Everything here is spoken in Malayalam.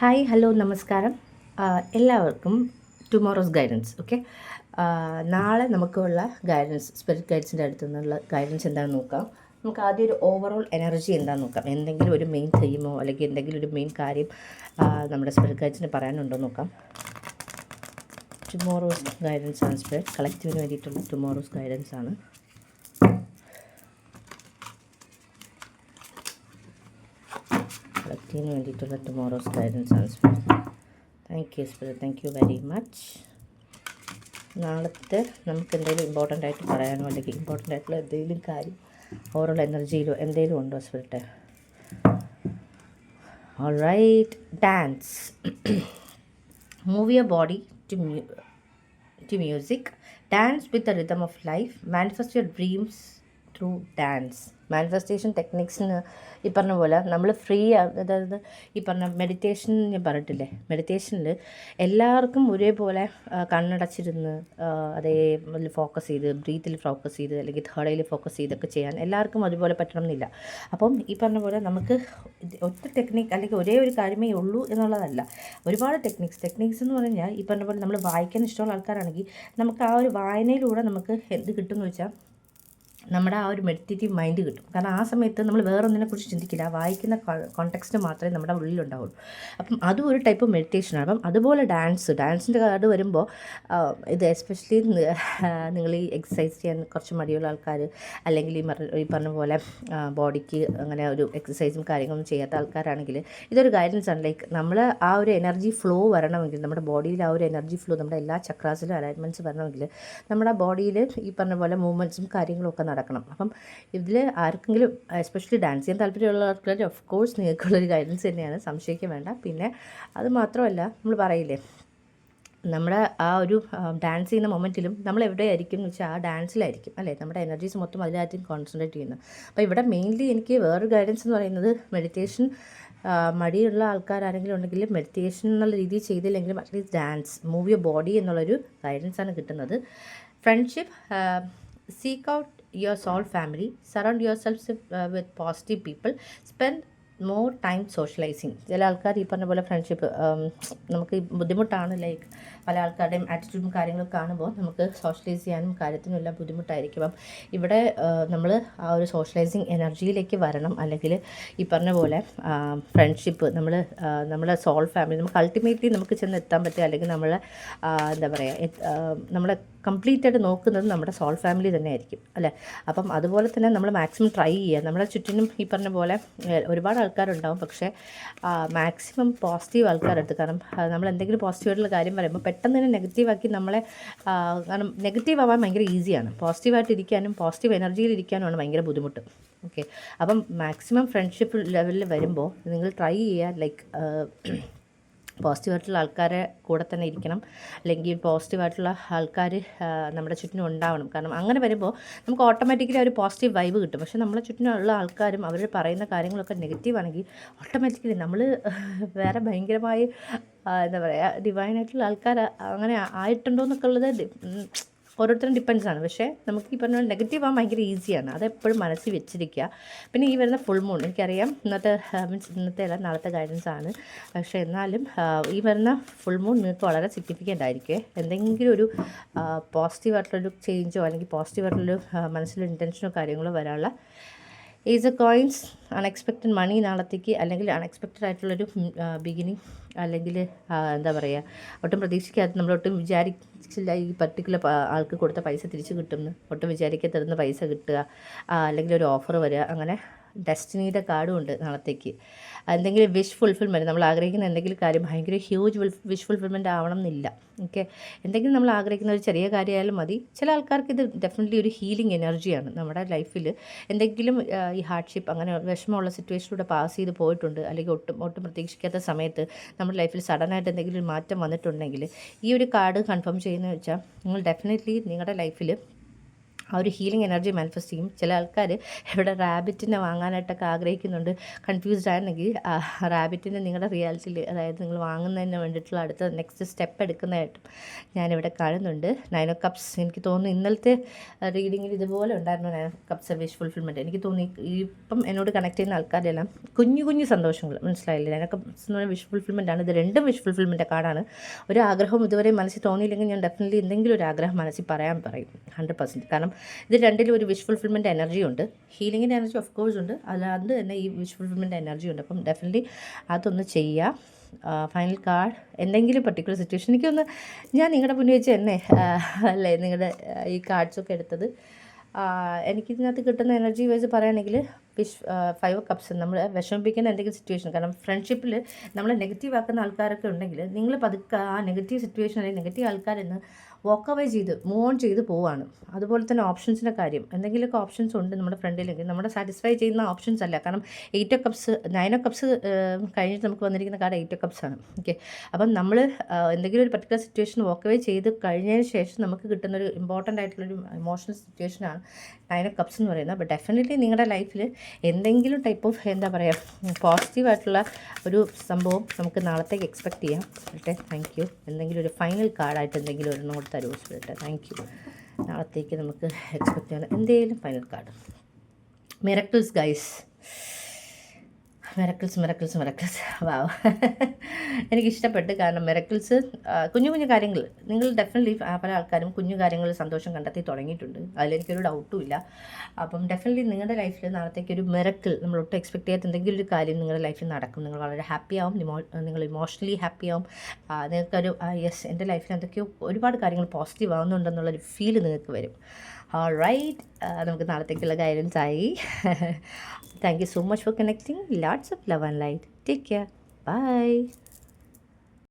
ഹായ് ഹലോ നമസ്കാരം. എല്ലാവർക്കും ടുമോറോസ് ഗൈഡൻസ് ഓക്കെ? നാളെ നമുക്കുള്ള ഗൈഡൻസ് സ്പിരിറ്റ് ഗൈഡൻസിന്റെ അടുത്തു നിന്നുള്ള ഗൈഡൻസ് എന്താണെന്ന് നോക്കാം. നമുക്ക് ആദ്യം ഒരു ഓവറോൾ എനർജി എന്താണെന്ന് നോക്കാം. എന്തെങ്കിലും ഒരു മെയിൻ തീമോ അല്ലെങ്കിൽ എന്തെങ്കിലും ഒരു മെയിൻ കാര്യം നമ്മുടെ സ്പിരിറ്റ് ഗൈഡ്സിന് പറയാനുണ്ടോ നോക്കാം. ടുമോറോസ് ഗൈഡൻസ് ആണ് സ്പിരിറ്റ് കളക്റ്റീവിന് വേണ്ടിയിട്ടുള്ള ടുമോറോസ് ഗൈഡൻസ് ആണ്. കളക്റ്റീവിന് വേണ്ടിയിട്ടുള്ള ടുമോറോസ് ഗൈഡൻസ് ആണ് thank you spirit thank you very much നാളത്തെ നമുക്ക് എന്തെങ്കിലും ഇമ്പോർട്ടന്റ് ആയിട്ട് പറയാനോ അല്ലെങ്കിൽ ഇമ്പോർട്ടന്റ് ആയിട്ടുള്ള എന്തെങ്കിലും കാര്യം ഓവറോൾ എനർജിയിലോ എന്തെങ്കിലും ഉണ്ടോ spirit alright dance move your body to to music. Dance with the rhythm of life. Manifest your dreams through dance manifestation ടെക്നിക്സിന് ഈ പറഞ്ഞ പോലെ നമ്മൾ ഫ്രീ അതായത് ഈ പറഞ്ഞ മെഡിറ്റേഷൻ ഞാൻ പറഞ്ഞിട്ടില്ലേ? മെഡിറ്റേഷനിൽ എല്ലാവർക്കും ഒരേപോലെ കണ്ണടച്ചിരുന്ന് അതേ ഫോക്കസ് ചെയ്ത് ബ്രീത്തിൽ ഫോക്കസ് ചെയ്ത് അല്ലെങ്കിൽ തേർഡ് ഫോക്കസ് ചെയ്തൊക്കെ ചെയ്യാൻ എല്ലാവർക്കും അതുപോലെ പറ്റണമെന്നില്ല അപ്പം ഈ പറഞ്ഞ പോലെ നമുക്ക് ഒറ്റ ടെക്നിക്ക് അല്ലെങ്കിൽ ഒരേ ഒരു കാര്യമേ ഉള്ളൂ എന്നുള്ളതല്ല. ഒരുപാട് ടെക്നിക്സ് ടെക്നിക്സ് എന്ന് പറഞ്ഞാൽ ഈ പറഞ്ഞ പോലെ നമ്മൾ വായിക്കാൻ ഇഷ്ടമുള്ള ആൾക്കാരാണെങ്കിൽ നമുക്ക് ആ ഒരു വായനയിലൂടെ നമുക്ക് എന്ത് കിട്ടുമെന്ന് വെച്ചാൽ നമ്മുടെ ആ ഒരു മെഡിറ്റേറ്റീവ് മൈൻഡ് കിട്ടും. കാരണം ആ സമയത്ത് നമ്മൾ വേറൊന്നിനെ കുറിച്ച് ചിന്തിക്കില്ല. വായിക്കുന്ന കോണ്ടെക്സ്റ്റ് മാത്രമേ നമ്മുടെ ഉള്ളിലുണ്ടാവുള്ളൂ. അപ്പം അതും ഒരു ടൈപ്പ് മെഡിറ്റേഷനാണ് അപ്പം അതുപോലെ ഡാൻസ് ഡാൻസിന്റെ കാർഡ് വരുമ്പോൾ ഇത് എസ്പെഷ്യലി നിങ്ങൾ ഈ എക്സസൈസ് ചെയ്യാൻ കുറച്ച് മടിയുള്ള ആൾക്കാർ അല്ലെങ്കിൽ ഈ ഈ പറഞ്ഞ പോലെ ബോഡിക്ക് അങ്ങനെ ഒരു എക്സസൈസും കാര്യങ്ങളൊന്നും ചെയ്യാത്ത ആൾക്കാരാണെങ്കിൽ ഇതൊരു ഗൈഡൻസ് ആണ്. ലൈക്ക് നമ്മൾ ആ ഒരു എനർജി ഫ്ലോ വരണമെങ്കിൽ നമ്മുടെ ബോഡിയിൽ ആ ഒരു എനർജി ഫ്ലോ നമ്മുടെ എല്ലാ ചക്രാസിലും അലൈൻമെന്റ്സ് വരണമെങ്കിൽ നമ്മുടെ ബോഡിയിൽ ഈ പറഞ്ഞ പോലെ മൂവ്മെന്റ്സും കാര്യങ്ങളും ഒക്കെ നടക്കണം. അപ്പം ഇതിൽ ആർക്കെങ്കിലും എസ്പെഷ്യലി ഡാൻസ് ചെയ്യാൻ താല്പര്യമുള്ള ആൾക്കാർ ഓഫ് കോഴ്സ് നിങ്ങൾക്കുള്ളൊരു ഗൈഡൻസ് തന്നെയാണ്. സംശയിക്കാൻ വേണ്ട. പിന്നെ അത് മാത്രമല്ല നമ്മൾ പറയില്ലേ നമ്മുടെ ആ ഒരു ഡാൻസ് ചെയ്യുന്ന മൊമെന്റിലും നമ്മൾ എവിടെയായിരിക്കും എന്ന് വെച്ചാൽ ആ ഡാൻസിലായിരിക്കും അല്ലേ? നമ്മുടെ എനർജീസ് മൊത്തം അതിലായിരിക്കും കോൺസെൻട്രേറ്റ് ചെയ്യുന്നത്. അപ്പോൾ ഇവിടെ മെയിൻലി എനിക്ക് വേറൊരു ഗൈഡൻസ് എന്ന് പറയുന്നത് മെഡിറ്റേഷൻ മടിയുള്ള ആൾക്കാരാരെങ്കിലും ഉണ്ടെങ്കിൽ മെഡിറ്റേഷൻ എന്നുള്ള രീതിയിൽ ചെയ്തില്ലെങ്കിലും at least dance move your body എന്നുള്ളൊരു ഗൈഡൻസ് ആണ് കിട്ടുന്നത്. Friendship seek out your soul family surround yourself uh, with positive people spend more time socialising ചില ആൾക്കാർ ഈ പറഞ്ഞ പോലെ ഫ്രണ്ട്ഷിപ്പ് നമുക്ക് ബുദ്ധിമുട്ടാണ് ലൈക്ക് പല ആൾക്കാരുടെയും ആറ്റിറ്റ്യൂഡും കാര്യങ്ങളും കാണുമ്പോൾ നമുക്ക് സോഷ്യലൈസ് ചെയ്യാനും കാര്യത്തിനും എല്ലാം ബുദ്ധിമുട്ടായിരിക്കും. അപ്പം ഇവിടെ നമ്മൾ ആ ഒരു സോഷ്യലൈസിങ് എനർജിയിലേക്ക് വരണം. അല്ലെങ്കിൽ ഈ പറഞ്ഞ പോലെ ഫ്രണ്ട്ഷിപ്പ് നമ്മൾ നമ്മുടെ സോൾ ഫാമിലി നമുക്ക് അൾട്ടിമേറ്റ്ലി നമുക്ക് ചെന്ന് എത്താൻ പറ്റുക. അല്ലെങ്കിൽ നമ്മൾ എന്താ പറയുക നമ്മളെ കംപ്ലീറ്റ് ആയിട്ട് നോക്കുന്നത് നമ്മുടെ സോൾ ഫാമിലി തന്നെ ആയിരിക്കും അല്ലേ? അപ്പം അതുപോലെ തന്നെ നമ്മൾ മാക്സിമം ട്രൈ ചെയ്യുക. നമ്മുടെ ചുറ്റിനും ഈ പറഞ്ഞ പോലെ ഒരുപാട് ആൾക്കാരുണ്ടാവും. പക്ഷേ മാക്സിമം പോസിറ്റീവ് ആൾക്കാരെടുത്ത് കാരണം നമ്മൾ എന്തെങ്കിലും പോസിറ്റീവായിട്ടുള്ള കാര്യം പറയുമ്പോൾ പെട്ടെന്ന് തന്നെ നെഗറ്റീവാക്കി നമ്മളെ കാരണം നെഗറ്റീവ് ആവാൻ ഭയങ്കര ഈസിയാണ് പോസിറ്റീവായിട്ട് ഇരിക്കാനും പോസിറ്റീവ് എനർജിയിൽ ഇരിക്കാനുമാണ് ഭയങ്കര ബുദ്ധിമുട്ട്. ഓക്കെ അപ്പം മാക്സിമം ഫ്രണ്ട്ഷിപ്പ് ലെവലിൽ വരുമ്പോൾ നിങ്ങൾ ട്രൈ ചെയ്യുക ലൈക്ക് പോസിറ്റീവായിട്ടുള്ള ആൾക്കാരെ കൂടെ തന്നെ ഇരിക്കണം. അല്ലെങ്കിൽ പോസിറ്റീവായിട്ടുള്ള ആൾക്കാർ നമ്മുടെ ചുറ്റിനും ഉണ്ടാവണം. കാരണം അങ്ങനെ വരുമ്പോൾ നമുക്ക് ഓട്ടോമാറ്റിക്കലി ഒരു പോസിറ്റീവ് വൈബ് കിട്ടും. പക്ഷേ നമ്മളെ ചുറ്റിനുള്ള ആൾക്കാരും അവർ പറയുന്ന കാര്യങ്ങളൊക്കെ നെഗറ്റീവ് ആണെങ്കിൽ ഓട്ടോമാറ്റിക്കലി നമ്മൾ വേറെ ഭയങ്കരമായി എന്താ പറയുക ഡിവൈനായിട്ടുള്ള ആൾക്കാർ അങ്ങനെ ആയിട്ടുണ്ടോ എന്നൊക്കെ ഉള്ളത് ഓരോരുത്തരും ഡിപ്പെൻസ് ആണ്. പക്ഷേ നമുക്ക് ഈ പറഞ്ഞ നെഗറ്റീവ് ആകാൻ ഭയങ്കര ഈസിയാണ് അതെപ്പോഴും മനസ്സിൽ വെച്ചിരിക്കുക. പിന്നെ ഈ വരുന്ന ഫുൾ മൂൺ എനിക്കറിയാം ഇന്നത്തെ മീൻസ് ഇന്നത്തെ അല്ല നാളത്തെ ഗൈഡൻസ് ആണ്. പക്ഷേ എന്നാലും ഈ വരുന്ന ഫുൾ മൂൺ നിങ്ങൾക്ക് വളരെ സിഗ്നിഫിക്കന്റ് ആയിരിക്കും. എന്തെങ്കിലും ഒരു പോസിറ്റീവ് ആയിട്ടുള്ളൊരു ചേഞ്ചോ അല്ലെങ്കിൽ പോസിറ്റീവ് ആയിട്ടുള്ളൊരു മനസ്സിലൊരു ഇന്റൻഷനോ കാര്യങ്ങളോ വരാനുള്ള is a coins unexpected money നാളത്തേക്ക് അല്ലെങ്കിൽ അൺഎക്സ്പെക്റ്റഡ് ആയിട്ടുള്ളൊരു ബിഗിനിങ് അല്ലെങ്കിൽ എന്താ പറയുക ഒട്ടും പ്രതീക്ഷിക്കാത്ത നമ്മളൊട്ടും വിചാരിച്ചില്ല ഈ പർട്ടിക്കുലർ ആൾക്ക് കൊടുത്ത പൈസ തിരിച്ച് കിട്ടുമെന്ന് ഒട്ടും വിചാരിക്കാത്തിരുന്ന പൈസ കിട്ടുക അല്ലെങ്കിൽ ഒരു ഓഫർ വരിക അങ്ങനെ ഡെസ്റ്റിനിയുടെ കാർഡും ഉണ്ട് നാളത്തേക്ക്. എന്തെങ്കിലും വിഷ് ഫുൾഫിൽമെന്റ് നമ്മൾ ആഗ്രഹിക്കുന്ന എന്തെങ്കിലും കാര്യം ഭയങ്കര ഹ്യൂജ് വിഷ് ഫുൾഫിൽമെന്റ് ആവണം എന്നില്ല. ഓക്കെ? എന്തെങ്കിലും നമ്മൾ ആഗ്രഹിക്കുന്ന ഒരു ചെറിയ കാര്യമായാലും മതി. ചില ആൾക്കാർക്ക് ഇത് ഡെഫിനറ്റ്ലി ഒരു ഹീലിംഗ് എനർജിയാണ് നമ്മുടെ ലൈഫിൽ എന്തെങ്കിലും ഈ ഹാർഡ്ഷിപ്പ് അങ്ങനെ വിഷമമുള്ള സിറ്റുവേഷനിലൂടെ പാസ് ചെയ്ത് പോയിട്ടുണ്ട് അല്ലെങ്കിൽ ഒട്ടും ഒട്ടും പ്രതീക്ഷിക്കാത്ത സമയത്ത് നമ്മുടെ ലൈഫിൽ സഡനായിട്ട് എന്തെങ്കിലും മാറ്റം വന്നിട്ടുണ്ടെങ്കിൽ ഈ ഒരു കാർഡ് കൺഫേം ചെയ്യുന്നത് വെച്ചാൽ നിങ്ങൾ ഡെഫിനറ്റ്ലി നിങ്ങളുടെ ലൈഫിൽ ആ ഒരു ഹീലിംഗ് എനർജി മാനിഫെസ്റ്റ് ചെയ്യും. ചില ആൾക്കാർ ഇവിടെ റാബിറ്റിനെ വാങ്ങാനായിട്ടൊക്കെ ആഗ്രഹിക്കുന്നുണ്ട്. കൺഫ്യൂസ്ഡ് ആണെങ്കിൽ റാബിറ്റിനെ നിങ്ങളുടെ റിയാലിറ്റിയിൽ അതായത് നിങ്ങൾ വാങ്ങുന്നതിന് വേണ്ടിയിട്ടുള്ള അടുത്ത നെക്സ്റ്റ് സ്റ്റെപ്പ് എടുക്കുന്നതായിട്ടും ഞാനിവിടെ കാണുന്നുണ്ട്. നയൻ കപ്സ് എനിക്ക് തോന്നുന്നു ഇന്നലത്തെ റീഡിങ്ങിൽ ഇതുപോലെ ഉണ്ടായിരുന്നു nine of cups wish fulfilment എനിക്ക് തോന്നി ഇപ്പം എന്നോട് കണക്ട് ചെയ്യുന്ന ആൾക്കാരെല്ലാം കുഞ്ഞു കുഞ്ഞു സന്തോഷങ്ങൾ. മനസ്സിലായില്ലേ? നയൻ കപ്സ് എന്ന് പറഞ്ഞാൽ വിഷ് ഫുൾഫിൽമെന്റ് ആണ്. ഇത് രണ്ടും വിഷ് ഫുൾഫിൽമെന്റ് കാർഡാണ് ഒരു ആഗ്രഹം ഇതുവരെ മനസ്സിൽ തോന്നിയില്ലെങ്കിൽ ഞാൻ ഡെഫിനറ്റ്ലി എന്തെങ്കിലും ഒരു ആഗ്രഹം മനസ്സിൽ പറയാൻ പറയും. ഹൺഡ്രഡ് പെർസെന്റ് കാരണം ഇത് രണ്ടിലും ഒരു വിഷ് ഫുൾഫിൽമെന്റ് എനർജി ഉണ്ട്. ഹീലിങ്ങിന്റെ എനർജി ഓഫ് കോഴ്സ് ഉണ്ട്. അല്ലാണ്ട് തന്നെ ഈ വിഷ് ഫുൾഫിൽമെന്റ് എനർജി ഉണ്ട്. അപ്പം ഡെഫിനറ്റ്ലി അതൊന്ന് ചെയ്യുക ഫൈനൽ കാർഡ് എന്തെങ്കിലും പർട്ടിക്കുലർ സിറ്റുവേഷൻ എനിക്കൊന്ന് ഞാൻ നിങ്ങളുടെ മുന്നിൽ വെച്ച് തന്നെ അല്ലേ നിങ്ങളുടെ ഈ കാർഡ്സൊക്കെ എടുത്തത്. എനിക്കിതിനകത്ത് കിട്ടുന്ന എനർജി വെച്ച് പറയുകയാണെങ്കിൽ വിഷ് ഫൈവ് കപ്സ് നമ്മൾ വിഷമിപ്പിക്കുന്ന എന്തെങ്കിലും സിറ്റുവേഷൻ കാരണം ഫ്രണ്ട്ഷിപ്പിൽ നമ്മൾ നെഗറ്റീവ് ആക്കുന്ന ആൾക്കാരൊക്കെ ഉണ്ടെങ്കിൽ നിങ്ങൾ പതുക്കെ ആ നെഗറ്റീവ് സിറ്റുവേഷൻ അല്ലെങ്കിൽ നെഗറ്റീവ് ആൾക്കാരിൽ നിന്ന് അവേ ചെയ്ത് മൂവ് ഓൺ ചെയ്ത് പോവാണ്. അതുപോലെ തന്നെ ഓപ്ഷൻസിന്റെ കാര്യം. എന്തെങ്കിലുമൊക്കെ ഓപ്ഷൻസ് ഉണ്ട് നമ്മുടെ ഫ്രണ്ടിലെങ്കിൽ നമ്മുടെ സാറ്റിസ്ഫൈ ചെയ്യുന്ന ഓപ്ഷൻസ് അല്ല. കാരണം eight of cups nine cups കഴിഞ്ഞിട്ട് നമുക്ക് വന്നിരിക്കുന്ന കാർഡ് എയ്റ്റ് ഓഫ് കപ്സ് ആണ്. ഓക്കെ അപ്പം നമ്മൾ എന്തെങ്കിലും ഒരു പർട്ടിക്കുലർ സിറ്റുവേഷൻ വാക്ക് അവേ ചെയ്ത് കഴിഞ്ഞതിന് ശേഷം നമുക്ക് കിട്ടുന്ന ഒരു ഇമ്പോർട്ടന്റ് ആയിട്ടുള്ളൊരു ഇമോഷണൽ സിറ്റുവേഷനാണ് നയൻ ഓഫ് കപ്സ് എന്ന് പറയുന്നത്. അപ്പോൾ ഡെഫിനറ്റ്ലി നിങ്ങളുടെ ലൈഫിൽ എന്തെങ്കിലും ടൈപ്പ് ഓഫ് എന്താ പറയുക പോസിറ്റീവായിട്ടുള്ള ഒരു സംഭവം നമുക്ക് നാളത്തേക്ക് എക്സ്പെക്റ്റ് ചെയ്യാം. ഓക്കെ താങ്ക് യു എന്തെങ്കിലും ഒരു ഫൈനൽ കാർഡായിട്ട് എന്തെങ്കിലും ഒരെണ്ണം നോട്ട് തരുമോ സ്പിരിറ്റ് താങ്ക് യു നാളത്തേക്ക് നമുക്ക് എക്സ്പെക്റ്റ് ചെയ്യണം എന്തെങ്കിലും final card miracles guys miracles miracles miracles wow എനിക്കിഷ്ടപ്പെട്ട്. കാരണം മെറക്കിൾസ് കുഞ്ഞു കുഞ്ഞു കാര്യങ്ങൾ. നിങ്ങൾ ഡെഫിനറ്റ്ലി പല ആൾക്കാരും കുഞ്ഞു കാര്യങ്ങളിൽ സന്തോഷം കണ്ടെത്തി തുടങ്ങിയിട്ടുണ്ട്. അതിലെനിക്കൊരു ഡൗട്ടും ഇല്ല. അപ്പം ഡെഫിനറ്റ്ലി നിങ്ങളുടെ ലൈഫിൽ നാളത്തേക്ക് ഒരു മെറക്കിൾ നമ്മൾ ഒട്ടും എക്സ്പെക്ട് ചെയ്യാത്ത എന്തെങ്കിലും ഒരു കാര്യം നിങ്ങളുടെ ലൈഫിൽ നടക്കും. നിങ്ങൾ വളരെ ഹാപ്പി ആവും. നിങ്ങൾ ഇമോഷണലി ഹാപ്പി ആവും. നിങ്ങൾക്കൊരു യെസ് എന്റെ ലൈഫിൽ എന്തൊക്കെയോ ഒരുപാട് കാര്യങ്ങൾ പോസിറ്റീവ് ആവുന്നുണ്ടെന്നുള്ളൊരു ഫീൽ നിങ്ങൾക്ക് വരും. റൈറ്റ് നമുക്ക് നാളത്തേക്കുള്ള ഗൈഡൻസ് ആയി. Thank you so much for connecting lots of love and light take care bye